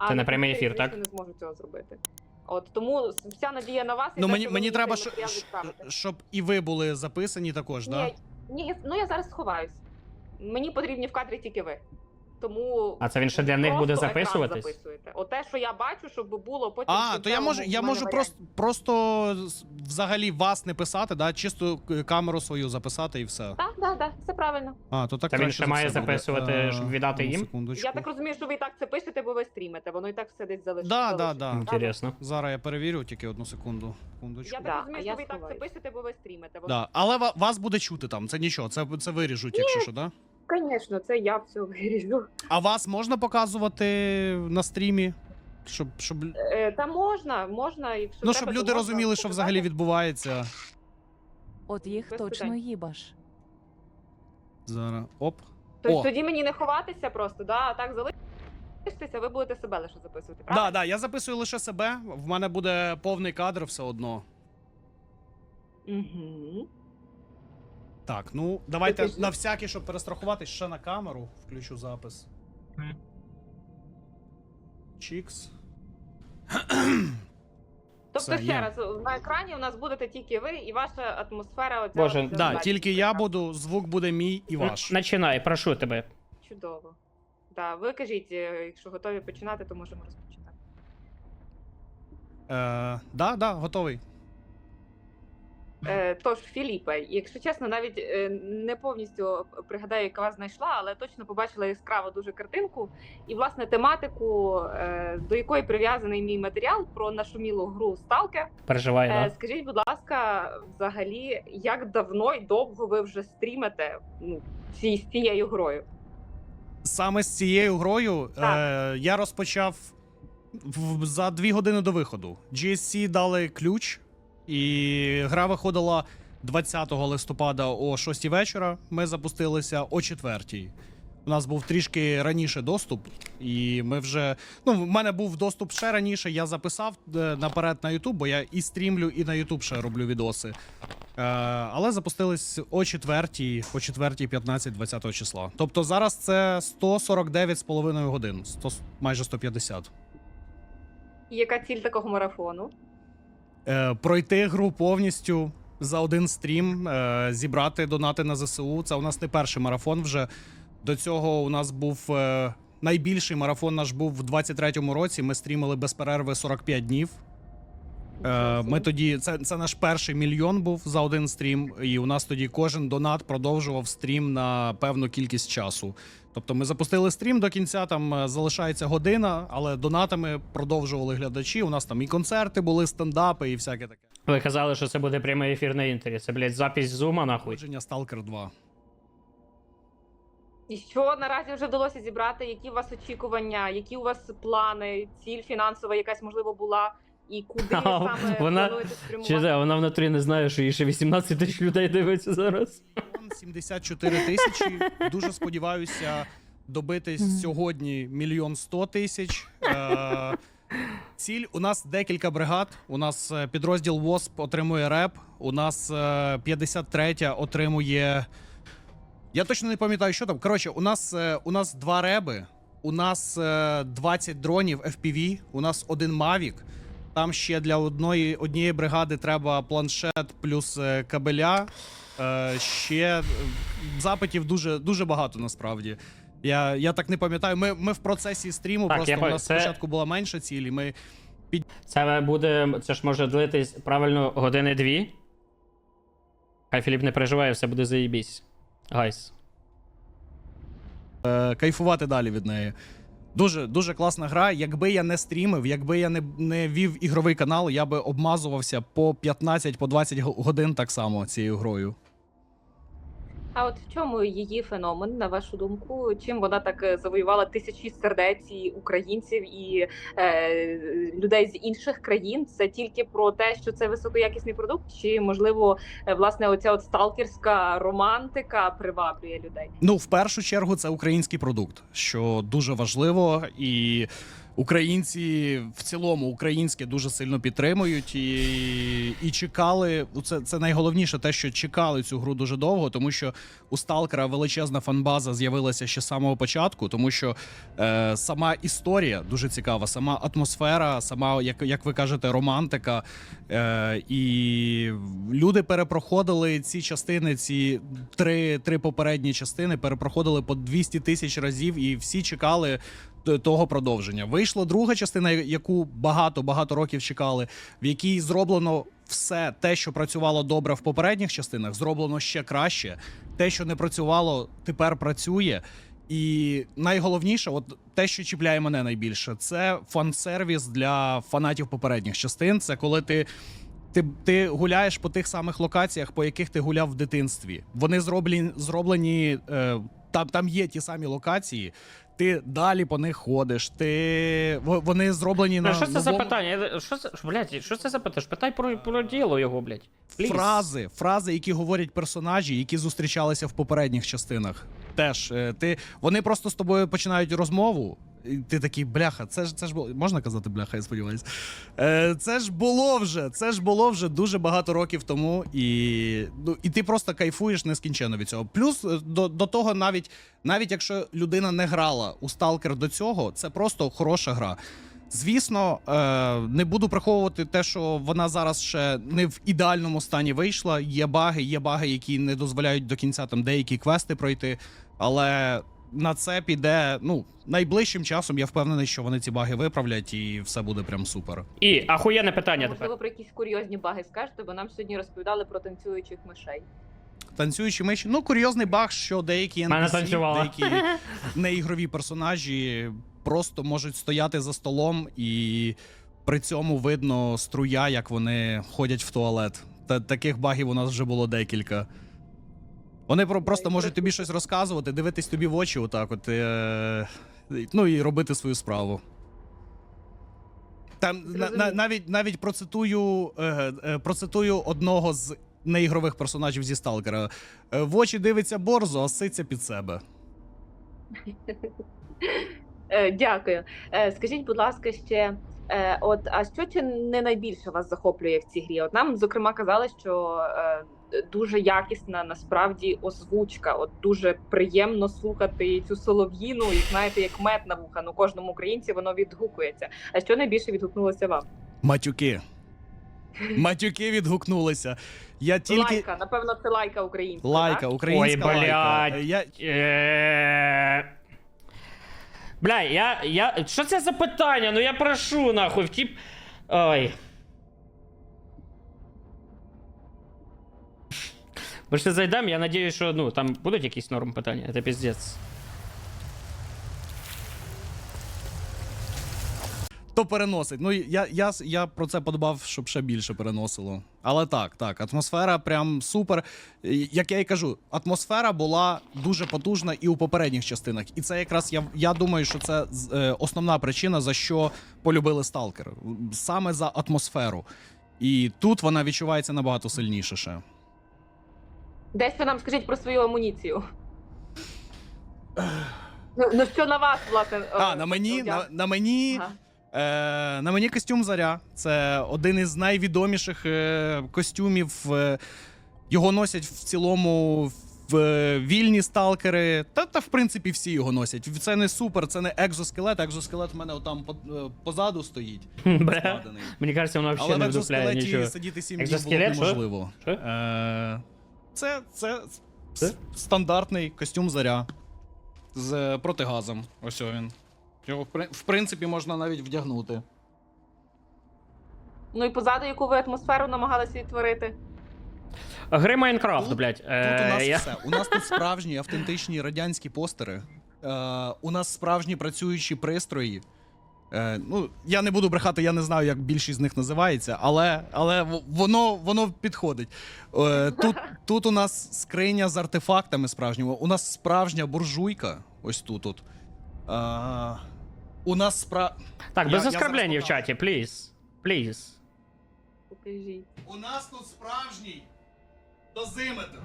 А Це не прямий ефір, так? не зможу цього зробити. От тому вся надія на вас. і Ну те, мені, що ви мені треба, що- матеріал щ- відправите. щоб і ви були записані також, Ні, так? ні, я- ну я зараз сховаюсь. Мені потрібні в кадрі тільки ви. Тому А це він ще для них буде записуватись? записуєте. От те, що я бачу, щоб було потім. А, то я можу, я можу просто, просто взагалі вас не писати, да? чисто камеру свою записати і все. Так, так, так, все правильно. А, то так Та він ще має буде. записувати, Е, щоб віддати їм? Секундочку. Я так розумію, що ви і так це пишете, бо ви стрімите. Воно і так все десь залишиться. Да, да, да. Інтересно. Зараз я перевірю тільки одну секунду. Секундочку. Я так Да, розумію, що ви і так це пишете, бо ви стрімите. Воно... Да. Але ва- вас буде чути там, це нічого, це, це виріжуть, якщо що, да? Звісно, це я все виріжу. А вас можна показувати на стрімі? Щоб, щоб, Е, та можна, можна, якщо ну, треба, щоб то люди можна розуміли, що взагалі показати. відбувається. От їх Без точно питань. їбаш. Зараз. Оп. Тобто О. тоді мені не ховатися просто, да, а так залишитися, ви будете себе лише записувати. Так, Правильно? да, да, я записую лише себе. В мене буде повний кадр все одно. Угу. Так, ну давайте на всякий, щоб перестрахуватись, ще на камеру включу запис. Чікс. Тобто, Все, ще є. раз, на екрані у нас будете тільки ви і ваша атмосфера. Оця Боже, от, Да, тільки я буду, звук буде мій і ваш. Начинай, прошу тебе. Чудово. Да, ви кажіть, е, якщо готові починати, то можемо розпочинати. Е, да, да, готовий. Е, тож, Філіпе, якщо чесно, навіть е, не повністю пригадаю, яка вас знайшла, але точно побачила яскраву дуже картинку і власне тематику, е, до якої прив'язаний мій матеріал про нашумілу гру. Переживай, Е, да? скажіть, будь ласка, взагалі, як давно і довго ви вже стрімите ну, ці, з цією грою? Саме з цією грою е, я розпочав в, за дві години до виходу. GSC дали ключ, і гра виходила 20 листопада о 6 вечора. Ми запустилися о 4. У нас був трішки раніше доступ, і ми вже. Ну, в мене був доступ ще раніше. Я записав е, наперед на YouTube, бо я і стрімлю, і на YouTube ще роблю відоси. Е, але запустились о 4, о 4, 15, 20 числа. Тобто зараз це 149,5 годин, 100, майже 150. Яка ціль такого марафону? Е, пройти гру повністю за один стрім, е, зібрати донати на ЗСУ. Це у нас не перший марафон вже. До цього у нас був е, найбільший марафон наш був в 23-му році. Ми стрімили без перерви 45 днів. Е, ми тоді це, це наш перший мільйон був за один стрім, і у нас тоді кожен донат продовжував стрім на певну кількість часу. Тобто ми запустили стрім до кінця, там е, залишається година, але донатами продовжували глядачі. У нас там і концерти були, стендапи і всяке таке. Ви казали, що це буде прямий ефір на інтері. Це, блядь, запись зума, нахуй. Ходження Stalker 2. І що наразі вже вдалося зібрати? Які у вас очікування, які у вас плани, ціль фінансова якась можливо була, і куди А, саме вона- плануєте спрямувати? Чи де, вона в натурі не знає, що їй ще 18 тисяч людей дивиться зараз. Мільйон 74 тисячі. Дуже сподіваюся добитись сьогодні мільйон 100 тисяч. Е, Ціль у нас декілька бригад. У нас е, підрозділ ВОСП отримує реп. У нас е, 53 отримує. Я точно не пам'ятаю, що там. Коротше, у нас, е, у нас два реби, у нас е, 20 дронів FPV, у нас один Mavic. Там ще для одної, однієї бригади треба планшет плюс е, кабеля. Е, ще е, запитів дуже, дуже багато насправді. Я, я так не пам'ятаю. Ми, ми в процесі стріму, Так, просто я у нас це- спочатку була менша ціль, і ми Це буде. Це ж може длитись правильно години дві. Хай Філіп не переживає, все буде заєбісь. Гайс. е, кайфувати далі від неї. Дуже дуже класна гра. Якби я не стрімив, якби я не, не вів ігровий канал, я би обмазувався по 15 по 20 го- годин так само цією грою. А от в чому її феномен, на вашу думку? Чим вона так е, завоювала тисячі сердець і українців і е, людей з інших країн? Це тільки про те, що це високоякісний продукт, чи можливо, е, власне, оця от сталкерська романтика приваблює людей? Ну, в першу чергу, це український продукт, що дуже важливо, і Українці в цілому українське дуже сильно підтримують і, і чекали. Це, це найголовніше, те, що чекали цю гру дуже довго, тому що у Сталкера величезна фанбаза з'явилася ще з самого початку, тому що е, сама історія дуже цікава, сама атмосфера, сама, як, як ви кажете, романтика. Е, і люди перепроходили ці частини, ці три, три попередні частини, перепроходили по 200 тисяч разів, і всі чекали того продовження. Вийшла друга частина, яку багато багато років чекали, в якій зроблено все те, що працювало добре в попередніх частинах, зроблено ще краще. Те, що не працювало, тепер працює. І найголовніше, от те, що чіпляє мене найбільше, це фан-сервіс для фанатів попередніх частин. Це коли ти. Ти, ти гуляєш по тих самих локаціях, по яких ти гуляв в дитинстві. Вони зроблені, зроблені е, там, там є ті самі локації. Ти далі по них ходиш. Ти во- вони зроблені Ну, на що це за питання? Що це, блядь, що це за питання? Питай про, про діло його, блядь. Фрази, фрази, які говорять персонажі, які зустрічалися в попередніх частинах. Теж е, ти вони просто з тобою починають розмову. І ти такий, бляха, це ж це ж було. Можна казати бляха, я сподіваюся. Е, це ж було вже. Це ж було вже дуже багато років тому, і, ну, і ти просто кайфуєш нескінченно від цього. Плюс е, до, до того, навіть навіть якщо людина не грала у Сталкер до цього, це просто хороша гра. Звісно, е, не буду приховувати те, що вона зараз ще не в ідеальному стані вийшла. Є баги, є баги, які не дозволяють до кінця там деякі квести пройти. Але на це піде ну найближчим часом. Я впевнений, що вони ці баги виправлять, і все буде прям супер. І ахуєнне питання Можливо, тепер. про якісь курйозні баги скажете, бо нам сьогодні розповідали про танцюючих мишей. Танцюючі миші. Ну, курйозний баг, що деякі Мене NPC, танцювала. деякі неігрові персонажі просто можуть стояти за столом, і при цьому видно струя, як вони ходять в туалет. Та таких багів у нас вже було декілька. Вони про- просто можуть тобі щось розказувати, дивитись тобі в очі, отак, от, е, ну і робити свою справу. Там на, на, навіть навіть процитую, е, е, процитую одного з неігрових персонажів зі Сталкера. Е, В очі дивиться борзо, а ситься під себе. Е, дякую. Е, скажіть, будь ласка, ще. Е, от, а що чи не найбільше вас захоплює в цій грі? От нам, зокрема, казали, що е, дуже якісна насправді озвучка. От дуже приємно слухати цю солов'їну, і знаєте, як мед на вуха. Ну кожному українці воно відгукується. А що найбільше відгукнулося вам? Матюки. Матюки відгукнулися. Я тільки. Лайка, напевно, це лайка українська. Лайка, так? українська Ой, лайка. блядь. Я... Бля, я, я. Що це за питання? Ну я прошу, нахуй, втіп. Ой. Ми ще зайдемо, я надіюсь, що ну, там будуть якісь норм питання, це піздець. То переносить. Ну, я, я, я про це подбав, щоб ще більше переносило. Але так, так, атмосфера прям супер. Як я і кажу, атмосфера була дуже потужна і у попередніх частинах. І це якраз я, я думаю, що це е, основна причина, за що полюбили Сталкер. Саме за атмосферу. І тут вона відчувається набагато сильніше ще. Десь ви нам скажіть про свою амуніцію. Ну, ну що на вас, власне? А, е, на мені, на, на мені. Ага. Е, на мені костюм Заря. Це один із найвідоміших е, костюмів. Е, його носять в цілому в е, вільні сталкери. Та, та в принципі всі його носять. Це не супер, це не екзоскелет. Екзоскелет в мене отам по, е, позаду стоїть. Бля. складений. Мені кажеться, воно Але взагалі в не вдупляє екзоскелеті нічого. сидіти 7 днів було б Екзоскелет, що? неможливо. Що? Е, це, це, Це? стандартний костюм Заря з е, протигазом. Ось він. Його в принципі можна навіть вдягнути. Ну і позаду, яку ви атмосферу намагалися відтворити. Гри Майнкрафт, Тут- блядь. Тут у Е, нас я... все. У нас тут справжні автентичні радянські постери. Е, у нас справжні працюючі пристрої. Е, ну, я не буду брехати, я не знаю, як більшість з них називається, але, але воно, воно підходить. Е, тут, тут у нас скриня з артефактами справжніми. У нас справжня буржуйка. Ось тут. тут. Е, у нас спра... Так, без я оскорблень зараз в чаті, пліз. Пліз. Покажіть. У нас тут справжній дозиметр.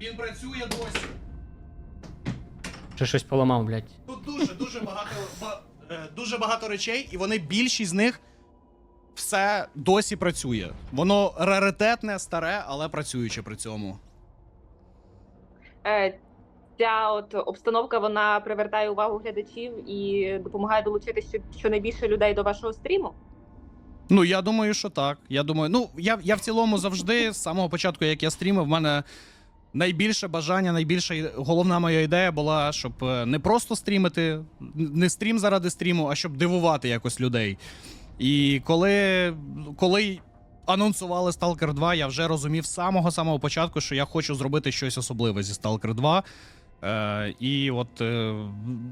Він працює досі. Чи щось поламав, блядь. Тут дуже дуже багато ба- Е, дуже багато речей, і вони більшість з них все досі працює. Воно раритетне, старе, але працююче при цьому. Е, Ця от обстановка вона привертає увагу глядачів і допомагає долучити щонайбільше людей до вашого стріму. Ну, я думаю, що так. Я думаю, ну я, я в цілому завжди, з самого початку, як я стрімив, в мене найбільше бажання, найбільша головна моя ідея була, щоб е, не просто стрімити, не стрім заради стріму, а щоб дивувати якось людей. І коли, коли анонсували Stalker 2, я вже розумів з самого самого початку, що я хочу зробити щось особливе зі Stalker 2. Е, і от е,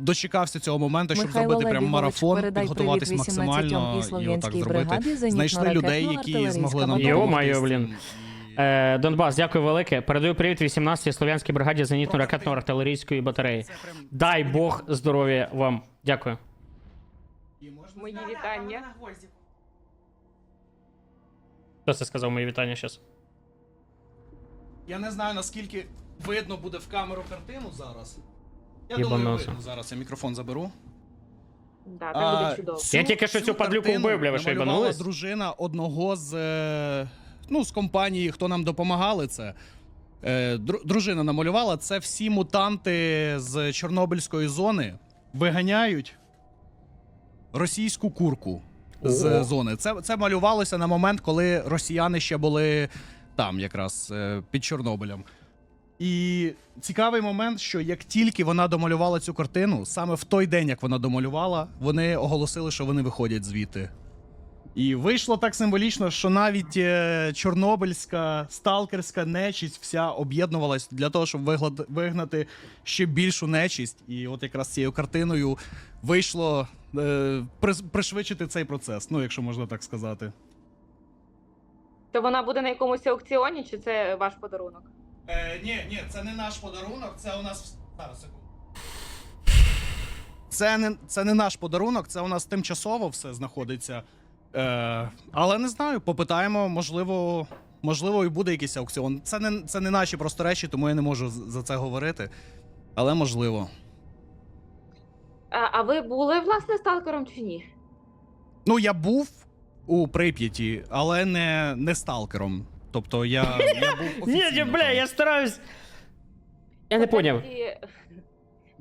дочекався цього моменту, щоб Михайло зробити прям марафон, підготуватись максимально і отак зробити. Знайшли людей, які змогли нам допомогти блін. Е, Донбас, дякую велике. Передаю привіт 18-й Слов'янській бригаді зенітно-ракетної артилерійської батареї. Дай Бог здоров'я вам. Дякую. Мої вітання. Хто це сказав мої вітання зараз? Я не знаю, наскільки видно буде в камеру картину зараз. Я Єбаносо. думаю, видно зараз. Я мікрофон заберу. Да, так буде чудово. Я тільки що цю падлюку картину вбив, бля, ви що, намалювала дружина одного з, е, ну, з компанії, хто нам допомагали це. Е, дру- дружина намалювала це всі мутанти з Чорнобильської зони виганяють російську курку з Ого. зони. Це, це малювалося на момент, коли росіяни ще були там, якраз е, під Чорнобилем. І цікавий момент, що як тільки вона домалювала цю картину, саме в той день, як вона домалювала, вони оголосили, що вони виходять звідти. І вийшло так символічно, що навіть е, чорнобильська сталкерська нечість вся об'єднувалась для того, щоб вигнати ще більшу нечість. І от якраз цією картиною вийшло е, пришвидшити цей процес, ну якщо можна так сказати. То вона буде на якомусь аукціоні, чи це ваш подарунок? Е, ні, ні, це не наш подарунок, це у нас. Зараз, секунду. Це не, це не наш подарунок, це у нас тимчасово все знаходиться. Е, але не знаю, попитаємо, можливо, можливо, і буде якийсь аукціон. Це не, це не наші просто речі, тому я не можу за це говорити. Але можливо. А, а ви були власне сталкером чи ні? Ну, я був у Прип'яті, але не, не сталкером. Тобто я, я був Ні, ні, бля, там. я стараюсь. Я не В поняв.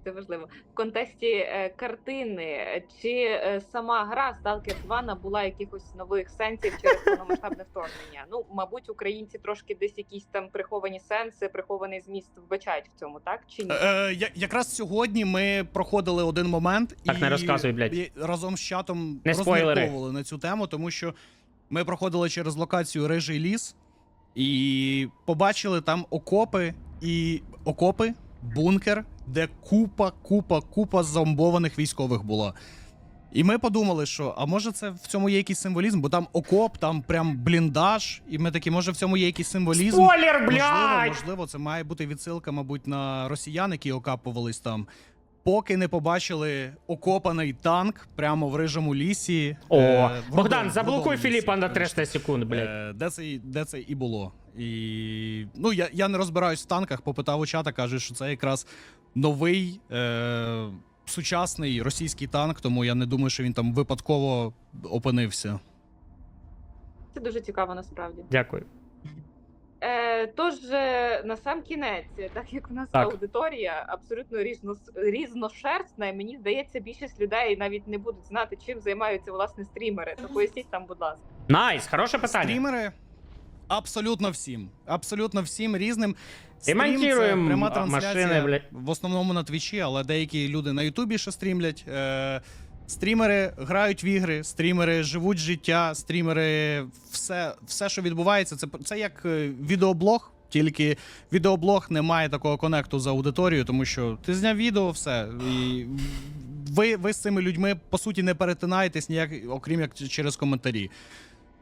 Це важливо. В контексті е, картини, чи е, сама гра Stalker 2 набула якихось нових сенсів через повномасштабне вторгнення? Ну, мабуть, українці трошки десь якісь там приховані сенси, прихований зміст вбачають в цьому, так? Чи ні? Е, я, якраз сьогодні ми проходили один момент Так, і, не розказуй, блядь. і разом з чатом Не спойлери. розмірковували на цю тему, тому що ми проходили через локацію Рижий ліс і побачили там окопи і окопи, бункер, де купа, купа, купа зомбованих військових було. І ми подумали, що а може це в цьому є якийсь символізм, бо там окоп, там прям бліндаж, і ми такі, може в цьому є якийсь символізм. Спойлер, Можливо, можливо, це має бути відсилка, мабуть, на росіян, які окапувались там. Поки не побачили окопаний танк прямо в рижому лісі. О, е, в Богдан, Рудому- заблокуй Рудому лісі, Філіпа на 300 секунд, блядь. Е, Де це, і- де це і було. І ну я, я не розбираюсь в танках, попитав у чата, каже, що це якраз новий е, сучасний російський танк, тому я не думаю, що він там випадково опинився. Це дуже цікаво насправді. Дякую. Е, тож на сам кінець, так як у нас Так. аудиторія абсолютно різно, різношерстна, і мені здається, більшість людей навіть не будуть знати, чим займаються власне стрімери. То поясніть там, будь ласка. Найс, хороше питання. Стрімери абсолютно всім. Абсолютно всім різним. І Стрім це пряма трансляція машини, в основному на твічі, але деякі люди на Ютубі ще стрімлять. Е, стрімери грають в ігри, стрімери живуть життя, стрімери, все, все що відбувається, це, це як е, відеоблог. Тільки відеоблог не має такого конекту з аудиторією, тому що ти зняв відео, все. І ви, ви з цими людьми по суті не перетинаєтесь ніяк, окрім як через коментарі.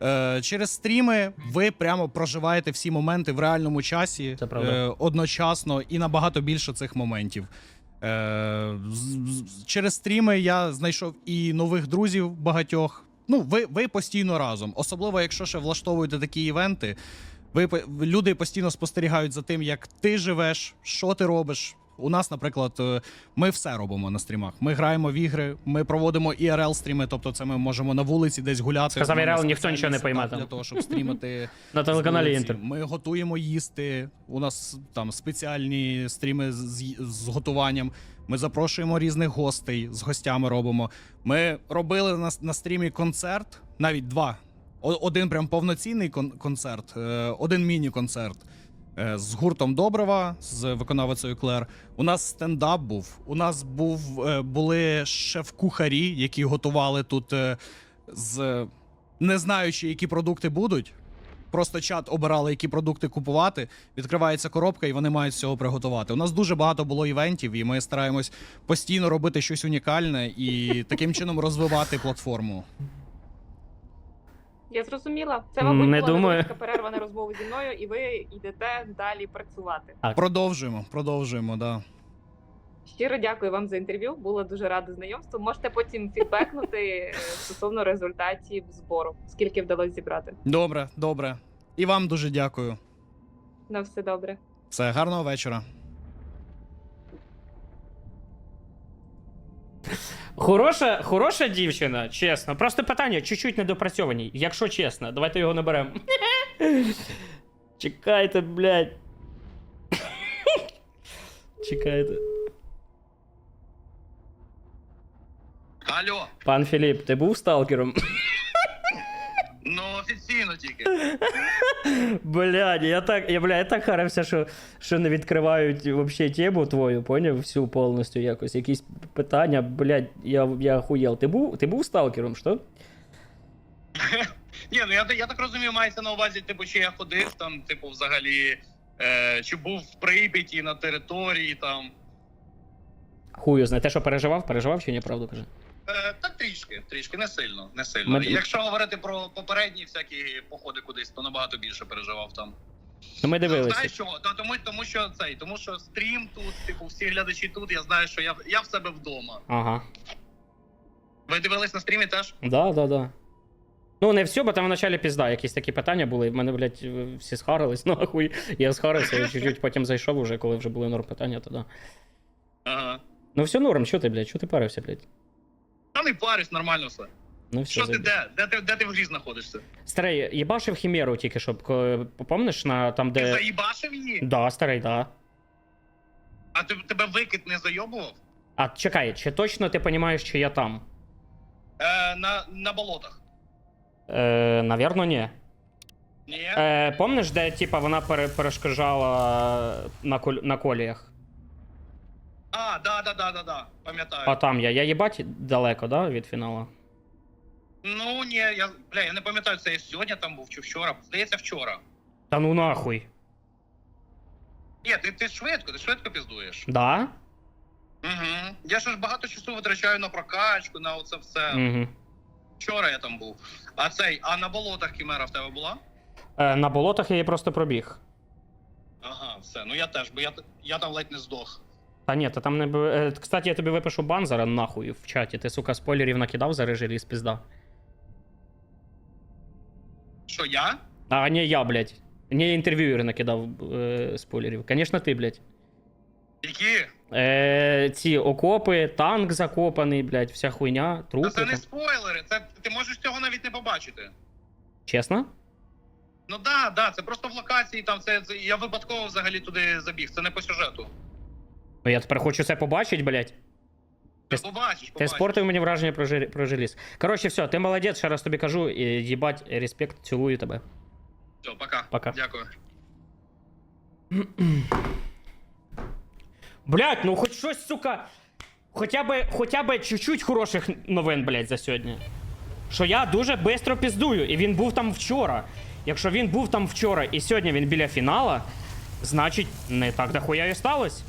Е, через стріми ви прямо проживаєте всі моменти в реальному часі Це правда. е, одночасно і набагато більше цих моментів. Е, через стріми я знайшов і нових друзів багатьох. Ну, ви, ви постійно разом. Особливо, якщо ще влаштовуєте такі івенти. Ви люди постійно спостерігають за тим, як ти живеш, що ти робиш. У нас, наприклад, е, ми все робимо на стрімах. Ми граємо в ігри, ми проводимо ірл стріми, тобто це ми можемо на вулиці десь гуляти. Сказав IRL, ніхто нічого не пойме там. для того, щоб стрімати На телеканалі. Інтер. Ми готуємо їсти. У нас там спеціальні стріми з, з, готуванням. Ми запрошуємо різних гостей, з гостями робимо. Ми робили на, на стрімі концерт, навіть два. Один прям повноцінний кон- концерт, е, один міні-концерт з гуртом Добрива, з виконавицею Клер. У нас стендап був. У нас був, е, були шеф-кухарі, які готували тут е, з не знаючи, які продукти будуть. Просто чат обирали, які продукти купувати. Відкривається коробка, і вони мають з цього приготувати. У нас дуже багато було івентів, і ми стараємось постійно робити щось унікальне і таким чином розвивати платформу. Я зрозуміла. Це, мабуть, не була думаю. невеличка розмову зі мною, і ви йдете далі працювати. Продовжуємо, продовжуємо, да. Щиро дякую вам за інтерв'ю. Було дуже рада знайомству. Можете потім фідбекнути е, стосовно результатів збору, скільки вдалося зібрати. Добре, добре. І вам дуже дякую. На все добре. Все, гарного вечора. Хороша, хороша дівчина, чесно. Просто питання чуть-чуть недопрацьовані, якщо чесно. Давайте його наберемо. Чекайте, блядь. Чекайте. Алло, Пан Філіп, ти був сталкером? офіційно тільки. Блядь, я так, я, бля, я так харився, що, що не відкривають вообще тему твою, поняв? Всю повністю якось. Якісь питання, блядь, я, я охуєл. Ти був, ти був сталкером, що? Ні, ну я, я так розумію, мається на увазі, типу, чи я ходив там, типу, взагалі, е, чи був в Прип'яті на території там. Хую знає. Те, що переживав, переживав чи ні, правду каже? Е, так трішки, трішки, не сильно, не сильно. Ми- Якщо говорити про попередні всякі походи кудись, то набагато більше переживав там. Ну ми Ну, дивилися. знаєш чого? Та, тому, тому що цей, тому що стрім тут, типу, всі глядачі тут, я знаю, що я, я в себе вдома. Ага. Ви дивились на стрімі теж? Да, да, да. Ну, не все, бо там вначалі пізда, якісь такі питання були. В мене, блядь, всі схарились, нахуй. Я схарився, і чуть-чуть потім зайшов уже, коли вже були норм питання, то да. Ага. Ну все норм, що ти, блядь, що ти парився, блядь? Та не парюсь, нормально все. Ну все, Що ти заєбісь. де? Де ти, де ти в грі знаходишся? Старий, їбашив хімеру тільки, щоб, помниш, на там, Ти де... заїбашив її? Да, старий, да. А ти, тебе викид не зайобував? А чекай, чи точно ти розумієш, що я там? Е, на, на болотах. Е, навірно, ні. Ні? Е, помниш, де, типа, вона пере, перешкоджала на, кол... на коліях? А, да, да, да, да, да. Пам'ятаю. А там я. Я їбать далеко, да, від фіналу? Ну ні, я бля, я не пам'ятаю, це я сьогодні там був чи вчора. Здається, вчора. Та ну нахуй. Ні, ти, ти швидко, ти швидко піздуєш. Да? Угу. Я ж ж багато часу витрачаю на прокачку, на оце все. Угу. Вчора я там був. А цей, а на болотах кімера в тебе була? Е, на болотах я її просто пробіг. Ага, все. Ну я теж, бо я, я там ледь не здох. Та ні, та там не бу- е, Кстати, я тобі випишу бан зараз нахуй в чаті. Ти, сука, спойлерів накидав за режилі з пізда. Що я? А не я, блядь. Не інтерв'юер накидав е, спойлерів. Конечно, ти, блядь. Які? Е, ці окопи, танк закопаний, блядь, вся хуйня, Та трупи. це не там. спойлери, це ти можеш цього навіть не побачити. Чесно? Ну да, да, це просто в локації, там це, це я випадково взагалі туди забіг. Це не по сюжету. Ну я тепер хочу це побачити, блядь. Ти побачиш, Ти побачиш. спортив мені враження про, жир... про желіз. Коротше, все, ти молодець, ще раз тобі кажу, їбать, респект, цілую тебе. Все, пока. Пока. Дякую. Блять, ну хоч щось, сука. Хоча би, хоча би чуть-чуть хороших новин, блять, за сьогодні. Що я дуже швидко піздую, і він був там вчора. Якщо він був там вчора і сьогодні він біля фінала, значить не так дохуя і сталося.